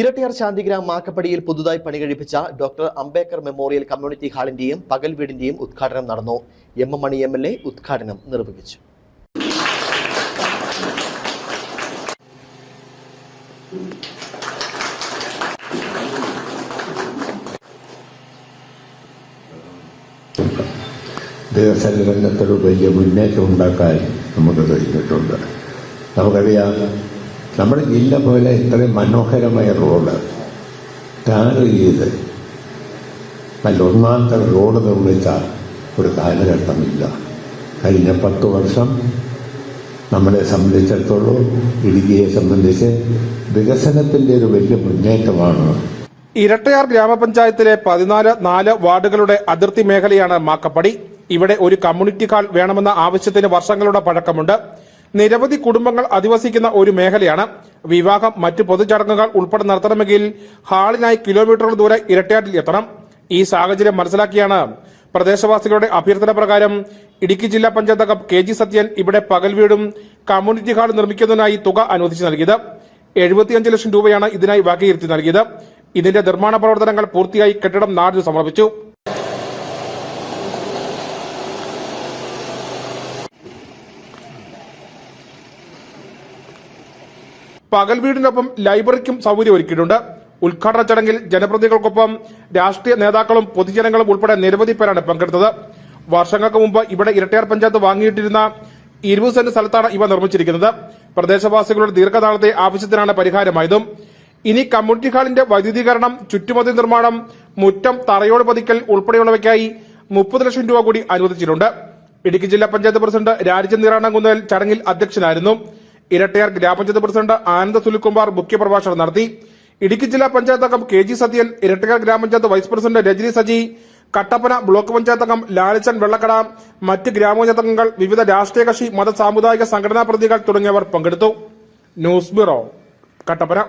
ഇരട്ടിയാർ ശാന്തിഗ്രാം മാക്കപ്പടിയിൽ പുതുതായി പണികഴിപ്പിച്ച ഡോക്ടർ അംബേദ്കർ മെമ്മോറിയൽ കമ്മ്യൂണിറ്റി ഹാളിന്റെയും പകൽ വീടിന്റെയും ഉദ്ഘാടനം നടന്നു. M M Mani M L A ഉദ്ഘാടനം നിർവഹിച്ചു. രംഗത്തൊരു വലിയ മുന്നേറ്റം ഉണ്ടാക്കാൻ നമുക്ക് കഴിഞ്ഞിട്ടുണ്ട്. നമുക്കറിയാം നമ്മുടെ ജില്ല പോലെ ഇത്രയും മനോഹരമായ റോഡ്. ടാർ ചെയ്ത്. നല്ല ഒന്നാമത്തെ റോഡ് നിർമ്മിച്ച ഒരു കാലഘട്ടമില്ല. കഴിഞ്ഞ പത്ത് വർഷം നമ്മളെ സംബന്ധിച്ചിടത്തോളം ഇടുക്കിയെ സംബന്ധിച്ച് വികസനത്തിന്റെ ഒരു വലിയ മുന്നേറ്റമാണ്. ഇരട്ടയാർ ഗ്രാമപഞ്ചായത്തിലെ പതിനാല് നാല് വാർഡുകളുടെ അതിർത്തി മേഖലയാണ് മാക്കപ്പടി. ഇവിടെ ഒരു കമ്മ്യൂണിറ്റി ഹാൾ വേണമെന്ന ആവശ്യത്തിന് വർഷങ്ങളുടെ പഴക്കമുണ്ട്. നിരവധി കുടുംബങ്ങൾ അധിവസിക്കുന്ന ഒരു മേഖലയാണ് വിവാഹം. മറ്റു പൊതുചടങ്ങുകൾ ഉൾപ്പെടെ നടത്തണമെങ്കിൽ ഹാളിനായി കിലോമീറ്ററുകൾ ദൂരെ ഇരട്ടയാട്ടിൽ എത്തണം. ഈ സാഹചര്യം മനസ്സിലാക്കിയാണ് പ്രദേശവാസികളുടെ അഭ്യർത്ഥന പ്രകാരം ഇടുക്കി ജില്ലാ പഞ്ചായത്ത് അംഗം കെ ജി സത്യൻ ഇവിടെ പകൽ വീടും കമ്മ്യൂണിറ്റി ഹാൾ നിർമ്മിക്കുന്നതിനായി തുക അനുവദിച്ചു നൽകിയത്. എഴുപത്തിയഞ്ച് ലക്ഷം രൂപയാണ് ഇതിനായി വകയിരുത്തി നൽകിയത്. ഇതിന്റെ നിർമ്മാണ പ്രവർത്തനങ്ങൾ പൂർത്തിയായി കെട്ടിടം നാടിന് സമർപ്പിച്ചു. പകൽ വീടിനൊപ്പം ലൈബ്രറിക്കും സൗകര്യം ഒരുക്കിയിട്ടുണ്ട്. ഉദ്ഘാടന ചടങ്ങിൽ ജനപ്രതിനിധികൾക്കൊപ്പം രാഷ്ട്രീയ നേതാക്കളും പൊതുജനങ്ങളും ഉൾപ്പെടെ നിരവധി പേരാണ് പങ്കെടുത്തത്. വർഷങ്ങൾക്ക് മുമ്പ് ഇവിടെ ഇരട്ടയാർ പഞ്ചായത്ത് വാങ്ങിയിട്ടിരുന്ന ഇരുപത് സെന്റ് സ്ഥലത്താണ് ഇവ നിർമ്മിച്ചിരിക്കുന്നത്. പ്രദേശവാസികളുടെ ദീർഘനാളത്തെ ആവശ്യത്തിനാണ് പരിഹാരമായതും. ഇനി കമ്മ്യൂണിറ്റി ഹാളിന്റെ വൈദ്യുതീകരണം ചുറ്റുമതി നിർമ്മാണം മുറ്റം തറയോട് പതിക്കൽ ഉൾപ്പെടെയുള്ളവയ്ക്കായി മുപ്പത് ലക്ഷം രൂപ കൂടി അനുവദിച്ചിട്ടുണ്ട്. ഇടുക്കി ജില്ലാ പഞ്ചായത്ത് പ്രസിഡന്റ് രാജചന്ദ്രാണകുന്നേൽ ചടങ്ങിൽ അധ്യക്ഷനായിരുന്നു. ഇരട്ടയാർ ഗ്രാമപഞ്ചായത്ത് പ്രസിഡന്റ് ആനന്ദ സുനിൽകുമാർ മുഖ്യപ്രഭാഷണം നടത്തി. ഇടുക്കി ജില്ലാ പഞ്ചായത്ത് അംഗം K G Sathyan Irattayar grama panchayat vice president Rajani Saji Kattappana block panchayat അംഗം ലാലിച്ചൻ വെള്ളക്കട മറ്റ് ഗ്രാമപഞ്ചായത്ത് അംഗങ്ങൾ വിവിധ രാഷ്ട്രീയ കക്ഷി മത സാമുദായിക സംഘടനാ പ്രതിനിധികൾ തുടങ്ങിയവർ പങ്കെടുത്തു. News bureau Kattappana.